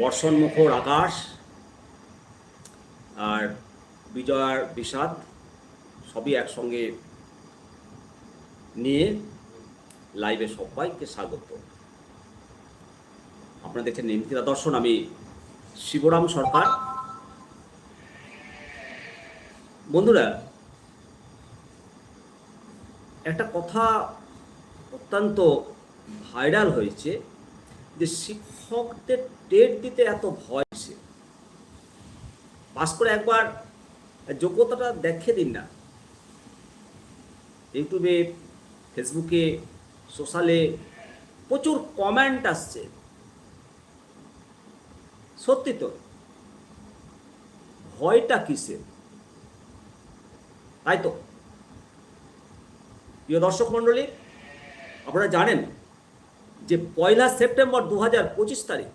বর্ষণমুখর আকাশ আর বিজয়ার বিষাদ সবই একসঙ্গে নিয়ে লাইভে সবাইকে স্বাগত। আপনারা দেখছেন নিমতিরা দর্শন, আমি শিবরাম সরকার। বন্ধুরা, একটা কথা অত্যন্ত ভাইরাল হয়েছে। যে শিক্ষকদের টেট দিতে এত ভয় সে পাস করে একবার যোগ্যতাটা দেখে দিন না। ইউটিউবে, ফেসবুকে, সোশ্যালে প্রচুর কমেন্ট আসছে। সত্যি তো? ভয়টা কিসের তাই তো? প্রিয় দর্শক মণ্ডলী, আপনারা জানেন যে পয়লা সেপ্টেম্বর দু হাজার পঁচিশ তারিখ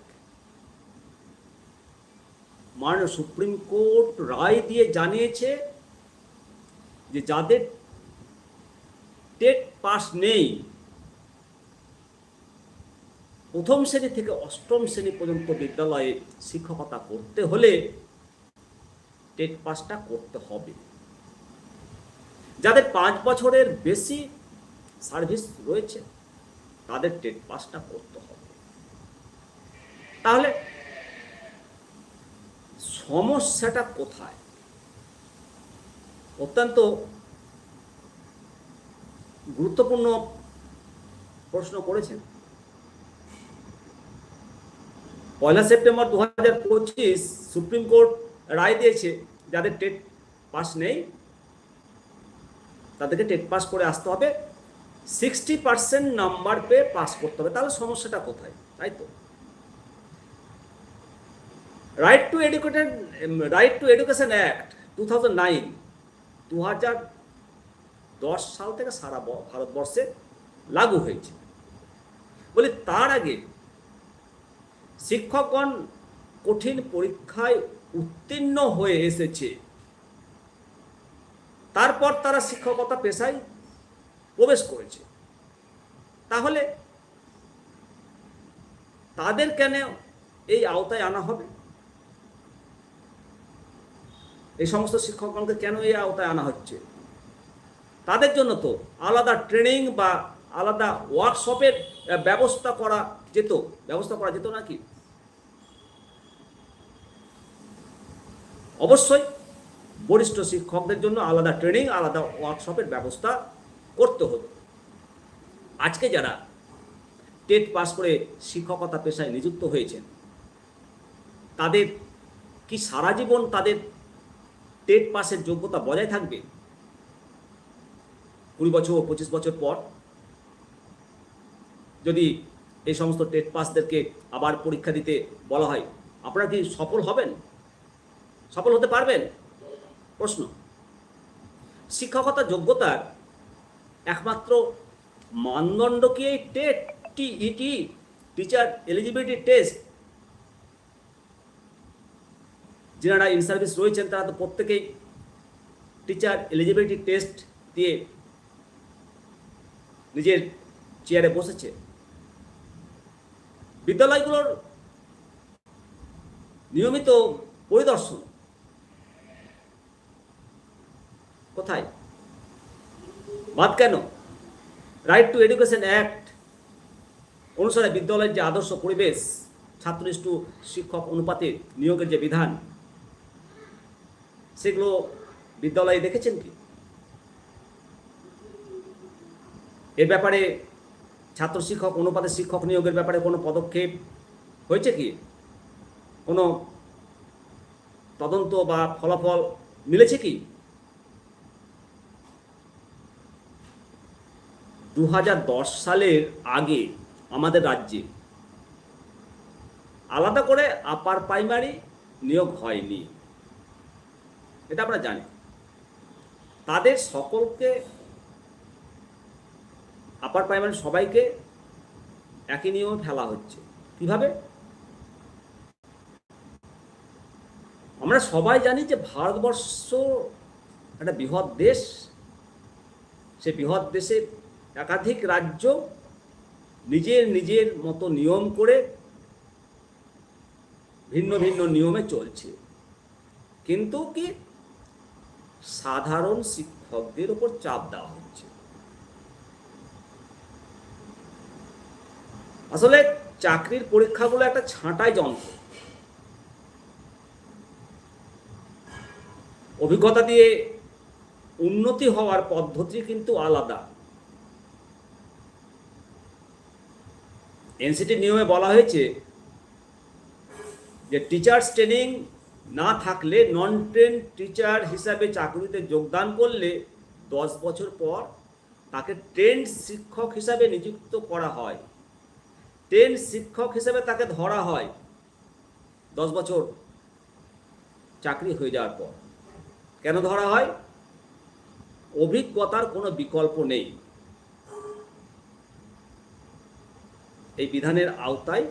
মাননীয় সুপ্রিম কোর্ট রায় দিয়ে জানিয়েছে যে যাদের টেট পাস নেই, প্রথম শ্রেণি থেকে অষ্টম শ্রেণি পর্যন্ত বিদ্যালয়ে শিক্ষকতা করতে হলে টেট পাসটা করতে হবে। যাদের পাঁচ বছরের বেশি সার্ভিস রয়েছে তাদের টেট পাসটা করতে হবে। তাহলে সমস্যাটা কোথায়? অত্যন্ত গুরুত্বপূর্ণ প্রশ্ন করেছেন। পয়লা সেপ্টেম্বর দু হাজার পঁচিশ সুপ্রিম কোর্ট রায় দিয়েছে, যাদের টেট পাস নেই, তাদেরকে টেট পাস করে আসতে হবে। সিক্সটি পার্সেন্ট নাম্বার পেয়ে পাস করতে হবে। তাহলে সমস্যাটা কোথায়? তাই তো? Right to educated right to education act two thousand nine দশ সাল থেকে সারা ভারতবর্ষে লাগু হয়েছে। বলি, তার আগে শিক্ষকগণ কঠিন পরীক্ষায় উত্তীর্ণ হয়ে এসেছে। তারপর তারা শিক্ষকতা পেশায় প্রবেশ করেছে। তাহলে তাদের কেন এই আওতায় আনা হবে? এই সমস্ত শিক্ষকগণকে কেন এই আওতায় আনা হচ্ছে? তাদের জন্য তো আলাদা ট্রেনিং বা আলাদা ওয়ার্কশপের ব্যবস্থা করা যেত। ব্যবস্থা করা যেত নাকি? অবশ্যই বরিষ্ঠ শিক্ষকদের জন্য আলাদা ট্রেনিং, আলাদা ওয়ার্কশপের ব্যবস্থা করতে হতো। আজকে যারা টেট পাস করে শিক্ষকতা পেশায় নিযুক্ত হয়েছেন, তাদের কি সারা জীবন তাদের টেট পাসের যোগ্যতা বজায় থাকবে? কুড়ি বছর পঁচিশ বছর পর যদি এই সমস্ত টেট পাসদেরকে আবার পরীক্ষা দিতে বলা হয়, আপনারা কি সফল হবেন? সফল হতে পারবেন? প্রশ্ন। শিক্ষকতা যোগ্যতার একমাত্র মানদণ্ড কি এই TET, TET teacher eligibility test যারা ইন সার্ভিস রয়েছেন, তারা তো প্রত্যেকেই টিচার এলিজিবিলিটি টেস্ট দিয়ে নিজের চেয়ারে বসেছে। বিদ্যালয়গুলোর নিয়মিত পরিদর্শন কোথায়? বাদ কেন? রাইট টু এডুকেশন অ্যাক্ট অনুসারে বিদ্যালয়ের যে আদর্শ পরিবেশ, ছাত্রনিষ্ঠ শিক্ষক অনুপাতে নিয়োগের যে বিধান, সেগুলো বিদ্যালয়ে দেখেছেন কি? এর ব্যাপারে ছাত্র শিক্ষক অনুপাতে শিক্ষক নিয়োগের ব্যাপারে কোনো পদক্ষেপ হয়েছে কি? কোনো তদন্ত বা ফলাফল মিলেছে কি? দু হাজার দশ সালের আগে আমাদের রাজ্যে আলাদা করে আপার প্রাইমারি নিয়োগ হয়নি। এটা আমরা জানি। তাদের সকলকে আপার প্রাইমারি সবাইকে একই নিয়মে ফেলা হচ্ছে। কীভাবে? আমরা সবাই জানি যে ভারতবর্ষ একটা বৃহৎ দেশ। সে বৃহৎ দেশের একাধিক রাজ্য নিজের নিজের মতো নিয়ম করে ভিন্ন ভিন্ন নিয়মে চলছে। কিন্তু কি সাধারণ শিক্ষকদের উপর চাপ দেওয়া হচ্ছে? আসলে চাকরির পরীক্ষাগুলো একটা ছাঁটাই যন্ত্র। অভিজ্ঞতা দিয়ে উন্নতি হওয়ার পদ্ধতি কিন্তু আলাদা। এনসিটি নিয়মে বলা হয়েছে যে টিচার্স ট্রেনিং না থাকলে নন ট্রেন টিচার হিসাবে চাকরিতে যোগদান করলে দশ বছর পর তাকে ট্রেন শিক্ষক হিসাবে নিযুক্ত করা হয়। ট্রেন শিক্ষক হিসাবে তাকে ধরা হয় দশ বছর চাকরি হয়ে যাওয়ার পর। কেন ধরা হয়? অভিজ্ঞতার কোনো বিকল্প নেই। এই বিধানের আওতায়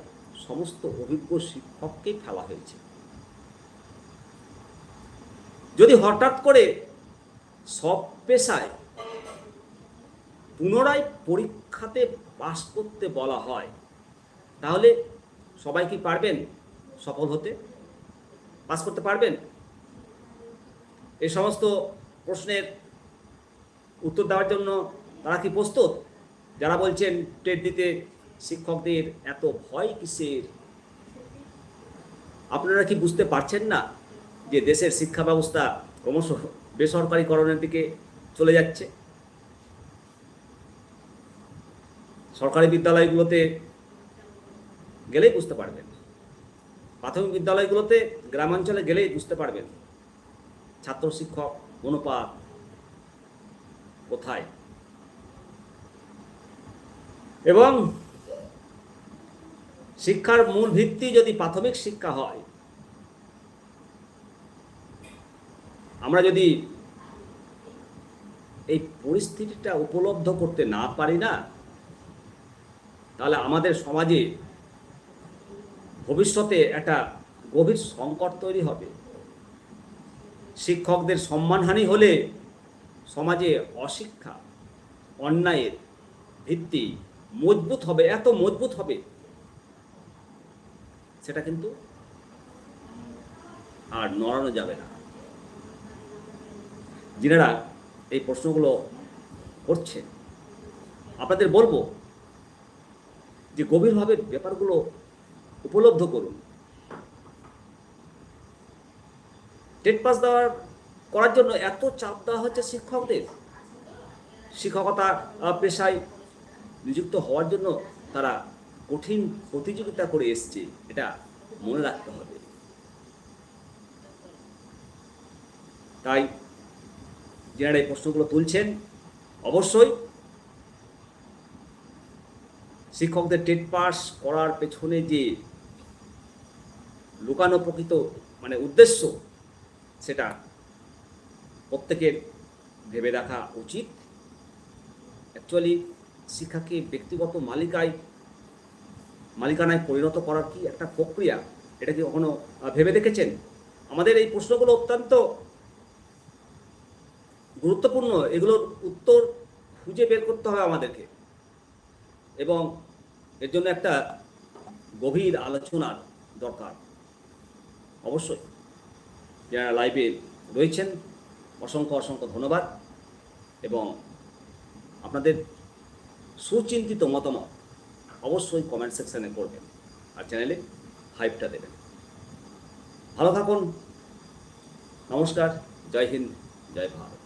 সমস্ত অভিজ্ঞ শিক্ষককেই ফেলা হয়েছে। যদি হঠাৎ করে সব পেশায় পুনরায় পরীক্ষাতে পাশ করতে বলা হয়, তাহলে সবাই কি পারবেন সফল হতে? পাস করতে পারবেন? এই সমস্ত প্রশ্নের উত্তর দেওয়ার জন্য তারা কি প্রস্তুত? যারা বলছেন টেট দিতে শিক্ষকদের এত ভয় কিসের? আপনারা কি বুঝতে পারছেন না যে দেশের শিক্ষা ব্যবস্থা ক্রমশ বেসরকারিকরণের দিকে চলে যাচ্ছে? সরকারি বিদ্যালয়গুলোতে গেলেই বুঝতে পারবেন। প্রাথমিক বিদ্যালয়গুলোতে গ্রামাঞ্চলে গেলেই বুঝতে পারবেন ছাত্র শিক্ষক অনুপাত কোথায়? এবং শিক্ষার মূল ভিত্তি যদি প্রাথমিক শিক্ষা হয়, আমরা যদি এই পরিস্থিতিটা উপলব্ধ করতে না পারি না, তাহলে আমাদের সমাজে ভবিষ্যতে একটা গভীর সংকট তৈরি হবে। শিক্ষকদের সম্মানহানি হলে সমাজে অশিক্ষা, অন্যায়ের ভিত্তি মজবুত হবে, এত মজবুত হবে। সেটা কিন্তু আর নড়ানো যাবে না। যিনারা এই প্রশ্নগুলো করছেন আপনাদের বলব যে গভীরভাবে ব্যাপারগুলো উপলব্ধ করুন। টেট পাস দেওয়ার, করার জন্য এত চাপ দেওয়া হচ্ছে শিক্ষকদের। শিক্ষকতা, পেশায় নিযুক্ত হওয়ার জন্য তারা কঠিন প্রতিযোগিতা করে এসছে, এটা মনে রাখতে হবে। তাই যারা এই প্রশ্নগুলো তুলছেন, অবশ্যই শিক্ষকদের টেট পাস করার পেছনে যে লুকানো প্রকৃত মানে উদ্দেশ্য, সেটা প্রত্যেকের ভেবে রাখা উচিত। অ্যাকচুয়ালি শিক্ষাকে ব্যক্তিগত মালিকায় মালিকানায় পরিণত করার কি একটা প্রক্রিয়া? এটা কি কখনো ভেবে দেখেছেন? আমাদের এই প্রশ্নগুলো অত্যন্ত গুরুত্বপূর্ণ। এগুলোর উত্তর খুঁজে বের করতে হবে আমাদেরকে। এবং এর জন্য একটা গভীর আলোচনার দরকার। অবশ্যই। যারা লাইভে রয়েছেন, অসংখ্য অসংখ্য ধন্যবাদ। এবং আপনাদের সুচিন্তিত মতামত অবশ্যই কমেন্ট সেকশানে করবেন আর চ্যানেলে হাইপটা দেবেন। ভালো থাকুন। নমস্কার। জয় হিন্দ। জয় ভারত।